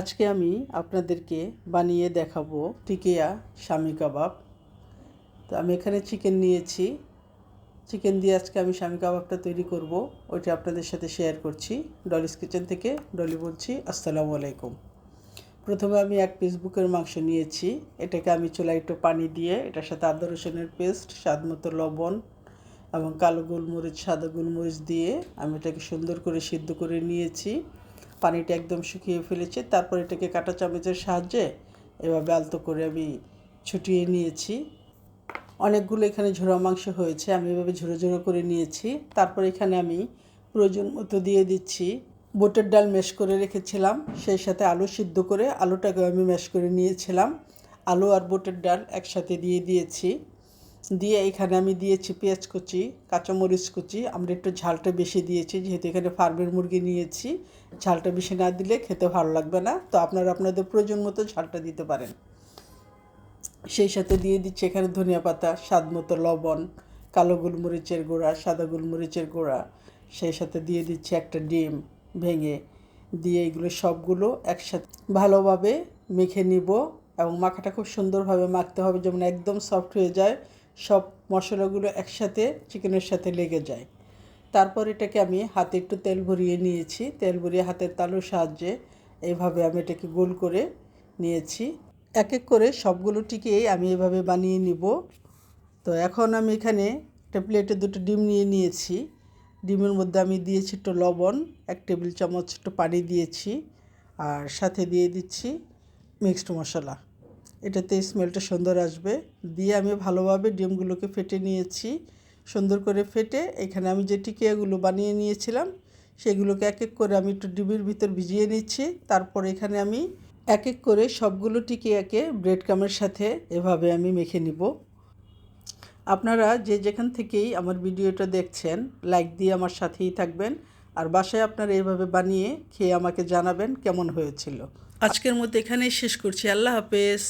আজকে আমি আপনাদেরকে বানিয়ে দেখাবো টিকিয়া স্বামী কাবাব। তো আমি এখানে চিকেন নিয়েছি। চিকেন দিয়ে আজকে আমি স্বামী কাবাবটা তৈরি করব। ওইটা আপনাদের সাথে শেয়ার করছি। ডলিস কিচেন থেকে ডলি বলছি, আসসালামু আলাইকুম। প্রথমে আমি এক পিস বুকের মাংস নিয়েছি। এটাকে আমি চুলায় একটু পানি দিয়ে, এটার সাথে আদা রসুনের পেস্ট, স্বাদ মতো লবণ এবং কালো গোলমরিচ, সাদা গোলমরিচ দিয়ে আমি এটাকে সুন্দর করে সিদ্ধ করে নিয়েছি। পানিটা একদম শুকিয়ে ফেলেছি, তারপর এটাকে কাঁটা চামচের সাহায্যে এভাবে আলতো করে আমি ছুটিয়ে নিয়েছি। অনেকগুলো এখানে ঝোড়া মাংস হয়েছে, আমি এভাবে ঝুড়ো ঝুড়ো করে নিয়েছি। তারপর এখানে আমি প্রয়োজন মতো দিয়ে দিচ্ছি। বুটের ডাল ম্যাশ করে রেখেছিলাম, সেই সাথে আলু সিদ্ধ করে আলুটাকেও আমি ম্যাশ করে নিয়েছিলাম। আলু আর বুটের ডাল একসাথে দিয়ে দিয়েছি। দিয়ে এখানে আমি দিয়েছি পেঁয়াজ কুচি, কাঁচামরিচ কুচি। আমরা একটু ঝালটা বেশি দিয়েছি, যেহেতু এখানে ফার্মের মুরগি নিয়েছি। ঝালটা বেশি না দিলে খেতে ভালো লাগবে না। তো আপনারা আপনাদের প্রয়োজন মতো ঝালটা দিতে পারেন। সেই সাথে দিয়ে দিচ্ছি এখানে ধনিয়া পাতা, স্বাদ মতো লবণ, কালো গোলমরিচের গুঁড়া, সাদা গোলমরিচের গুঁড়া। সেই সাথে দিয়ে দিচ্ছি একটা ডিম ভেঙে। দিয়ে এগুলো সবগুলো একসাথে ভালোভাবে মেখে নিব এবং মাখাটা খুব সুন্দরভাবে মাখতে হবে, যেমন একদম সফট হয়ে যায়। সব মশলাগুলো একসাথে চিকেনের সাথে লেগে যায়। তারপর এটাকে আমি হাতে একটু তেল ভরিয়ে নিয়েছি। তেল ভরিয়ে হাতের তালুর সাহায্যে এইভাবে আমি এটাকে গোল করে নিয়েছি। এক এক করে সবগুলো টিকেই আমি এভাবে বানিয়ে নিব। তো এখন আমি এখানে একটা প্লেটে দুটো ডিম নিয়ে নিয়েছি। ডিমের মধ্যে আমি দিয়েছি একটু লবণ, এক টেবিল চামচ একটু পানি দিয়েছি। আর সাথে দিয়ে দিচ্ছি মিক্সড মশলা। এটাতে স্মেলটা সুন্দর আসবে। দিয়ে আমি ভালোভাবে ডিমগুলোকে ফেটে নিয়েছি। সুন্দর করে ফেটে এখানে আমি যে টিকিয়াগুলো বানিয়ে নিয়েছিলাম, সেগুলোকে এক এক করে আমি একটু ডিমের ভিতর ভিজিয়ে নিচ্ছি। তারপর এখানে আমি এক এক করে সবগুলো টিকিয়াকে ব্রেড কামের সাথে এভাবে আমি মেখে নিব। আপনারা যে যেখান থেকেই আমার ভিডিওটা দেখছেন লাইক দিয়ে আমার সাথেই থাকবেন। আর বাসায় আপনারা এইভাবে বানিয়ে খেয়ে আমাকে জানাবেন কেমন হয়েছিল। আজকের মতো এখানেই শেষ করছি। আল্লাহ হাফেজ।